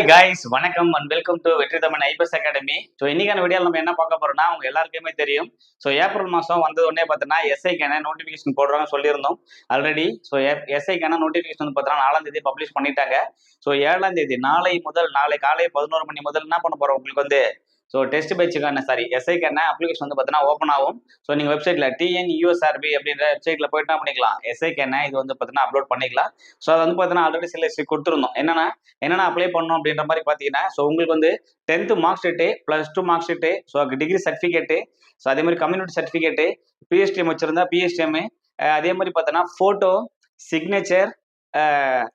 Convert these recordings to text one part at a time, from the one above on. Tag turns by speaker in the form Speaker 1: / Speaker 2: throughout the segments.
Speaker 1: Hi guys வணக்கம் and welcome to Vetri Tamil IPS academy so இன்னைக்கான video நம்ம என்ன பார்க்க போறோம்னா உங்க எல்லாருக்குமே தெரியும். ஸோ ஏப்ரல் மாதம் வந்தது உடனே பார்த்தீங்கன்னா எஸ்ஐக்கான நோட்டிஃபிகேஷன் போடுறாங்க சொல்லியிருந்தோம். ஆல்ரெடி ஸோ எஸ்ஐக்கான நோட்டிஃபிகேஷன் வந்து பார்த்தீங்கன்னா நாலாம் தேதி பப்ளிஷ் பண்ணிட்டாங்க. ஸோ ஏழாம் தேதி நாளை முதல் நாளை காலை பதினோரு மணி முதல் என்ன பண்ண போறோம்? உங்களுக்கு வந்து ஸோ டெஸ்ட் பேட்சுக்கான சாரி எஸ்ஐக்கான அப்ளிகேஷன் வந்து பார்த்தீங்கன்னா ஓப்பன் ஆகும். ஸோ நீங்கள் வெப்சைட்டில் டிஎன் யூஎஸ்ஆர்பி அப்படின்ற வெப்சைட்டில் போயிட்டு பண்ணிக்கலாம்? எஸ்ஐக்கான இது வந்து பார்த்தீங்கன்னா அப்லோட் பண்ணிக்கலாம். ஸோ அது வந்து பார்த்தீங்கன்னா ஆல்ரெடி சில கொடுத்துருந்தோம். என்னென்னா என்னென்ன அப்ளை பண்ணணும் அப்படின்ற மாதிரி பார்த்தீங்கன்னா ஸோ உங்களுக்கு வந்து tenth mark sheet plus two mark sheet so degree certificate so அதே மாதிரி கம்யூனிட்டி சர்டிஃபிகேட்டு பிஎஸ்டிஎம் வச்சிருந்தா பிஎஸ்டிஎம் அதே மாதிரி பார்த்தோன்னா ஃபோட்டோ சிக்னேச்சர்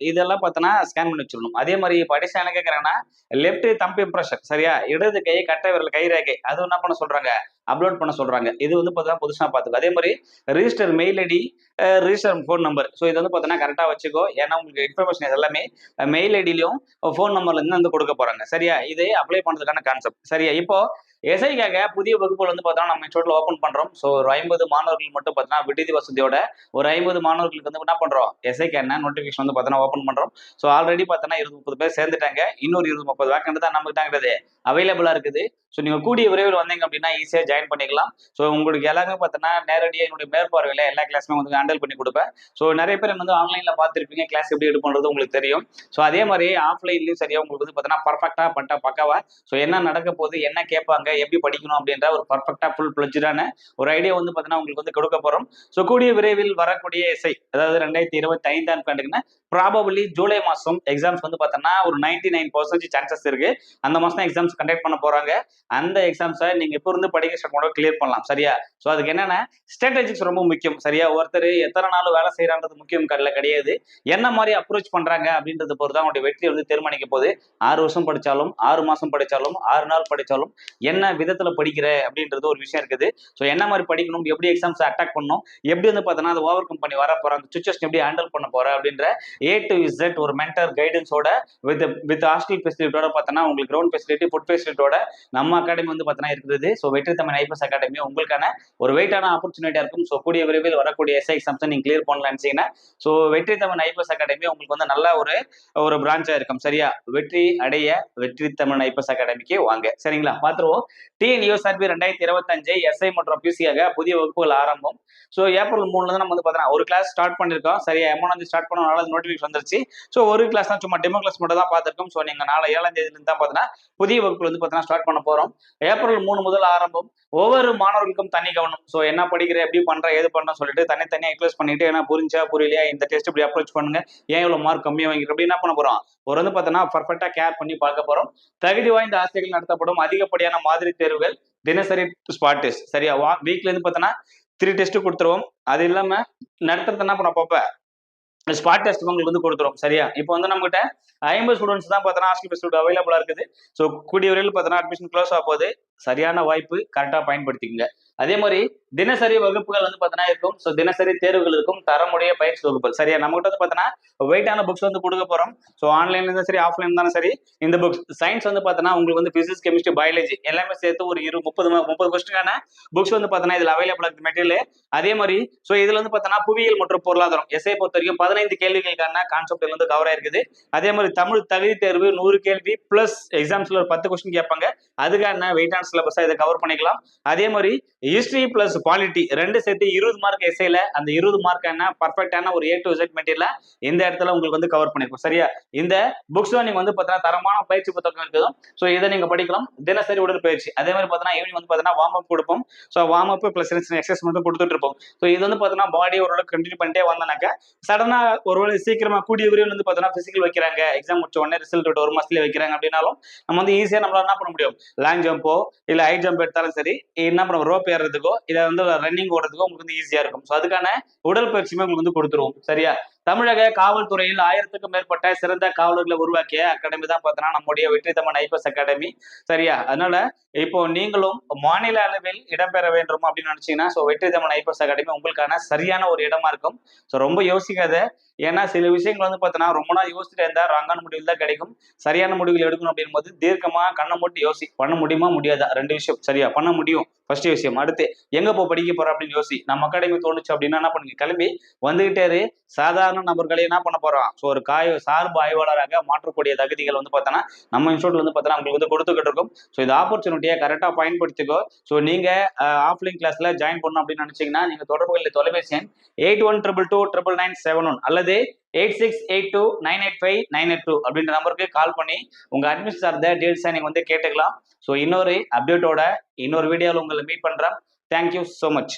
Speaker 1: இதெல்லாம் பார்த்தோன்னா ஸ்கேன் பண்ணி வச்சிடணும். அதே மாதிரி படிச்சா என்ன கேட்குறாங்கன்னா லெஃப்ட் தம்பு இம்ப்ரெஷன் சரியா? இடது கை கட்டை விரல் கை ரேகை. அது என்ன பண்ண சொல்றாங்க? அப்லோட் பண்ண சொல்றாங்க. இது வந்து பார்த்தீங்கன்னா புதுசாக பார்த்துக்கோ அதே மாதிரி register mail ID register phone number so இது வந்து பார்த்தீங்கன்னா கரெக்டாக வச்சுக்கோ. ஏன்னா உங்களுக்கு இன்ஃபர்மேஷன் எல்லாமே மெயில் ஐடிலையும் ஃபோன் நம்பர்ல இருந்து வந்து கொடுக்க போறாங்க. சரியா? இதே அப்ளை பண்ணுறதுக்கான கான்செப்ட் சரியா? இப்போ எஸ்ஐக்காக புதிய வகுப்புகள் வந்து பார்த்தோம்னா நம்ம இன்ஸ்டியூட்ல ஓப்பன் பண்றோம். ஸோ ஒரு ஐம்பது மாணவர்கள் மட்டும் பார்த்தீங்கன்னா விடுதி வசதியோட ஒரு ஐம்பது மாணவர்களுக்கு வந்து என்ன பண்றோம்? எஸ்ஐக்கு என்ன நோட்டிஃபிகேஷன் வந்து பார்த்தோன்னா ஓப்பன் பண்றோம். ஸோ ஆல்ரெடி பார்த்தோன்னா இருபது முப்பது பேர் சேர்ந்துட்டாங்க. இன்னொரு இருபது முப்பது வேக்கண்ட் தான் நமக்கு தான் கிடையாது அவைலபிளா இருக்குது. ஸோ நீங்க கூடிய விரைவில் வந்தீங்க அப்படின்னா ஈஸியாக ஜாயின் பண்ணிக்கலாம். ஸோ உங்களுக்கு எல்லாமே பார்த்தோன்னா நேரடியாக என்னுடைய மேற்பார்வையில் எல்லா கிளாஸுமே வந்து ஹேண்டில் பண்ணி கொடுப்பேன். ஸோ நிறைய பேர் வந்து ஆன்லைன்ல பார்த்துருப்பீங்க. கிளாஸ் எப்படி எடுப்பது உங்களுக்கு தெரியும். ஸோ அதே மாதிரி ஆஃப்லைன்லையும் சரியா உங்களுக்கு வந்து பார்த்தோன்னா பர்ஃபெக்டாக பண்ணிட்டா பக்காவா? ஸோ என்ன நடக்க போகுது? என்ன கேட்பாங்க? எப்படி படிக்கணும் அப்படின்ற ஒரு பர்ஃபெக்டா ஃபுல் பிளஜான ஒரு ஐடியா வந்து பார்த்தீங்கன்னா உங்களுக்கு வந்து கொடுக்க போறோம். ஸோ கூடிய விரைவில் வரக்கூடிய இசை அதாவது ரெண்டாயிரத்தி இருபத்தி ஐந்தாம் ஆண்டுக்குன்னா ப்ராபபிளி ஜூலை மாதம் எக்ஸாம்ஸ் வந்து பார்த்தோன்னா ஒரு நைன்டி நைன் பர்சன்டேஜ் சான்சஸ் இருக்கு. அந்த மாதம் தான் எக்ஸாம்ஸ் கண்டக்ட் பண்ண போறாங்க. அந்த எக்ஸாம்ஸை நீங்க இப்போ இருந்து படிக்க ஸ்டார்ட் பண்ண கிளியர் பண்ணலாம் சரியா? ஸோ அதுக்கு என்னென்ன ஸ்ட்ராட்டஜிக்ஸ் ரொம்ப முக்கியம் சரியா? ஒருத்தர் எத்தனை நாள் வேலை செய்யறான்றது முக்கியம் கடல கிடையாது. என்ன மாதிரி அப்ரோச் பண்றாங்க அப்படின்றது பொறுத்து அவங்களுடைய வெற்றி வந்து தீர்மானிக்க போகுது. ஆறு வருஷம் படிச்சாலும் ஆறு மாசம் படிச்சாலும் ஆறு நாள் படிச்சாலும் என்ன என்ன விதத்துல படிக்கிற அப்படின்றது ஒரு விஷயம் இருக்குது. ஸோ என்ன மாதிரி படிக்கணும் எப்படி எக்ஸாம்ஸ் அட்டாக் பண்ணணும் எப்படி வந்து பார்த்தோன்னா அதை ஓவர் கம் பண்ணி வர போற அந்த சுச்சுவேஷன் எப்படி ஹேண்டில் பண்ண போற அப்படின்ற ஏ டு இசட் ஒரு மென்டர் கைடன்ஸோட வித் வித் ஹாஸ்டல் ஃபெசிலிட்டியோட பார்த்தோன்னா உங்களுக்கு கிரவுண்ட் ஃபெசிலிட்டி ஃபுட் ஃபெசிலிட்டியோட நம்ம அகாடமி வந்து பார்த்தோன்னா இருக்குது. ஸோ வெற்றி தமிழ் ஐபிஎஸ் அகாடமி உங்களுக்கான ஒரு வெயிட்டான ஆப்பர்ச்சுனிட்டியா இருக்கும். ஸோ கூடிய விரைவில் வரக்கூடிய எஸ்ஐ எக்ஸாம்ஸை நீங்க கிளியர் பண்ணலாம்னு நினைச்சீங்கன்னா ஸோ வெற்றி தமிழ் ஐபிஎஸ் அகாடமி உங்களுக்கு வந்து நல்ல ஒரு ஒரு பிரான்ச்சாக இருக்கும். சரியா? வெற்றி அடைய வெற்றி தமிழ் ஐபிஎஸ் அகாடமிக்கு வாங்க. சரிங்களா? பார்த்துருவோம் டிஎன் சர்வே ரெண்டாயிரத்தி இருபத்தஞ்சு எஸ்ஐ மற்றும் பிசியாக புதிய வகுப்புகள் ஆரம்பம். ஸோ ஏப்ரல் மூணுல தான் நம்ம வந்து பார்த்தீங்கன்னா ஒரு கிளாஸ் ஸ்டார்ட் பண்ணிருக்கோம். சரியா எம்மாவது ஸ்டார்ட் பண்ணனால நோட்டிஃபிகேஷன் வந்துருச்சு. ஸோ ஒரு கிளாஸ் தான் சும்மா டெமோ கிளாஸ் மட்டும் தான் பார்த்துருக்கோம். ஸோ நீங்க நாளை ஏழாம் தேதியிலிருந்து தான் பார்த்தீங்கன்னா புதிய வகுப்புகள் வந்து பார்த்தீங்கன்னா ஸ்டார்ட் பண்ண போறோம். ஏப்ரல் மூணு முதல் ஆரம்பம். ஒவ்வொரு மாணவர்களுக்கும் தனி கவனம். ஸோ என்ன படிக்கிற எப்படி பண்ற எது பண்ற சொல்லிட்டு தனித்தனியாக எக்ஸ்பிளஸ் பண்ணிட்டு என்ன புரிஞ்சா புரியலையா இந்த டெஸ்ட் இப்படி அப்ரோச் பண்ணுங்க. ஏன் இவ்வளோ மார்க் கம்மியாக வாங்கி அப்படி என்ன பண்ண போறோம்? ஒரு வந்து பார்த்தோன்னா பர்ஃபெக்டா கேர் பண்ணி பார்க்க போறோம். தகுதி வாய்ந்த ஆசிரியர்கள் நடத்தப்படும். அதிகப்படியான மாதிரி தேர்வுகள் தினசரி ஸ்பாட் டெஸ்ட் சரியா? வா வீக்ல இருந்து பார்த்தோன்னா த்ரீ டெஸ்ட் கொடுத்துருவோம். அது இல்லாம நடத்துறது என்ன பண்ண பாப்ப ஸ்பாட் டெஸ்ட் உங்களுக்கு வந்து கொடுத்துரும். சரியா? இப்போ வந்து நம்மகிட்ட ஐம்பது ஸ்டூடெண்ட்ஸ் தான் பார்த்தோன்னா ஹாஸ்டல் ஃபெசிலிட்டி அவைலபிளாக இருக்குது. ஸோ கூடிய விரைவில் பார்த்தோன்னா அட்மிஷன் க்ளோஸ் ஆக போகுது. சரியான வாய்ப்பு கரெக்டாக பயன்படுத்திக்கங்க. அதே மாதிரி தினசரி வகுப்புகள் வந்து பார்த்தீங்கன்னா இருக்கும். ஸோ தினசரி தேர்வுகள் இருக்கும். தரமுடைய பயிற்சி வகுப்புகள். சரியா? நம்ம கிட்ட வந்து பார்த்தோன்னா வெயிட்டான புக்ஸ் வந்து கொடுக்க போறோம். ஸோ ஆன்லைன்ல இருந்தாலும் சரி ஆஃப்லைன் இருந்தாலும் சரி இந்த புக்ஸ் சயின்ஸ் வந்து பார்த்தோன்னா உங்களுக்கு வந்து பிசிக்ஸ் கெமிஸ்ட்ரி பயாலஜி எல்லாமே சேர்த்து ஒரு இரு முப்பது முப்பது கொஸ்டினான புக்ஸ் வந்து பார்த்தீங்கன்னா இதில் அவைலபிள் இருக்குது மெட்டீரியல் அதே மாதிரி ஸோ இதுல வந்து பார்த்தோன்னா புவியியல் மற்றும் பொருளாதாரம் எஸ்ஐ பொறுத்த வரைக்கும் பதினைந்து கேள்விகளுக்கான கான்செப்ட் வந்து கவர் ஆயிருக்குது. அதே மாதிரி தமிழ் தகுதி தேர்வு நூறு கேள்வி பிளஸ் எக்ஸாம்ஸ்ல ஒரு பத்து கொஸ்டின் கேட்பாங்க. அதுக்கான வெயிட்டான சிலபஸா இதை கவர் பண்ணிக்கலாம். அதே மாதிரி ஹிஸ்டரி பிளஸ் குவாலிட்டி ரெண்டு சேர்த்து இருபது மார்க் எஸ்ஐல அந்த இருபது மார்க்கான பர்ஃபெக்டான ஒரு ஏ டு Z மெட்டீரியல் இந்த இடத்துல உங்களுக்கு வந்து கவர் பண்ணிருக்கும்? சரியா? இந்த புக்ஸ் நீங்க வந்து பார்த்தீங்கன்னா தரமான பயிற்சி புத்தகம் இருக்குதும். ஸோ இதை நீங்க படிக்கலாம். தினசரி உடற்பயிற்சி. அதே மாதிரி பார்த்தீங்கன்னா ஈவினிங் வந்து பார்த்தீங்கன்னா வார்ம் அப் கொடுப்போம். So warm up plus exercise மட்டும் கொடுத்துட்டு இருப்போம். ஸோ இது வந்து பார்த்தீங்கன்னா பாடி ஓரளவுக்கு கண்டினியூ பண்ணிட்டே வந்தனாக்கா சடனா ஒருவேளை சீக்கிரமா கூடிய விரைவில் வந்து பார்த்தீங்கன்னா பிசிக்கல் வைக்கிறாங்க. எக்ஸாம் முடிச்ச உடனே ரிசல்ட் ஒரு மாசத்துல வைக்கிறாங்க அப்படின்னாலும் நம்ம வந்து ஈஸியா நம்மளால என்ன பண்ண முடியும்? லாங் ஜம்போ இல்ல ஹை ஜம்ப் எடுத்தாலும் சரி என்ன பண்ணுவோம் ரோப் ஏறுறதுக்கோ இதை வந்து ரன்னிங் ஓடுறதுக்கோ உங்களுக்கு வந்து ஈஸியா இருக்கும். ஸோ அதுக்கான உடற்பயிற்சியுமே உங்களுக்கு வந்து கொடுத்துருவோம் சரியா? தமிழக காவல்துறையில் ஆயிரத்துக்கும் மேற்பட்ட சிறந்த காவலர்களை உருவாக்கிய அகாடமி தான் பார்த்தோன்னா நம்முடைய வெற்றி தமிழ் ஐபிஎஸ் அகாடமி சரியா? அதனால இப்போ நீங்களும் மாநில அளவில் இடம்பெற வேண்டும் அப்படின்னு நினைச்சீங்கன்னா ஸோ வெற்றி தமிழ் ஐபிஎஸ் அகாடமி உங்களுக்கான சரியான ஒரு இடமா இருக்கும். ஸோ ரொம்ப யோசிக்காத. ஏன்னா சில விஷயங்கள் வந்து பார்த்தோன்னா ரொம்ப நாள் யோசிச்சுட்டு இருந்தால் ராங்கான முடிவில் தான் கிடைக்கும். சரியான முடிவுகள் எடுக்கணும் அப்படின் போது தீர்க்கமா கண்ணை மட்டும் யோசி பண்ண முடியுமா? முடியாதா? ரெண்டு விஷயம். சரியா? பண்ண முடியும். ஃபர்ஸ்ட் விஷயம். அடுத்து எங்க போ படிக்க போற அப்படின்னு யோசி. நம்ம அகாடமி தோணுச்சு அப்படின்னா என்ன பண்ணுங்க? கிளம்பி வந்துகிட்டே சாதாரண சாதாரண நபர்களை என்ன பண்ண போறோம்? ஸோ ஒரு காய சார்பு ஆய்வாளராக மாற்றக்கூடிய தகுதிகள் வந்து பார்த்தோன்னா நம்ம இன்ஸ்டியூட்ல வந்து பார்த்தோன்னா உங்களுக்கு வந்து கொடுத்துக்கிட்டு இருக்கும். ஸோ இந்த ஆப்பர்ச்சுனிட்டியை கரெக்டாக பயன்படுத்திக்கோ. ஸோ நீங்க ஆஃப்லைன் கிளாஸ்ல ஜாயின் பண்ணணும் அப்படின்னு நினைச்சீங்கன்னா நீங்க தொடர்புகளில் தொலைபேசி எண் eight one triple two triple nine seven one அல்லது eight six eight two nine eight five nine eight two அப்படின்ற நம்பருக்கு கால் பண்ணி உங்கள் அட்மிஷன் சார்ந்த டீல்ஸை நீங்கள் வந்து கேட்டுக்கலாம். ஸோ இன்னொரு அப்டேட்டோட இன்னொரு வீடியோவில் உங்களை மீட் பண்ணுறேன் தேங்க்யூ ஸோ மச்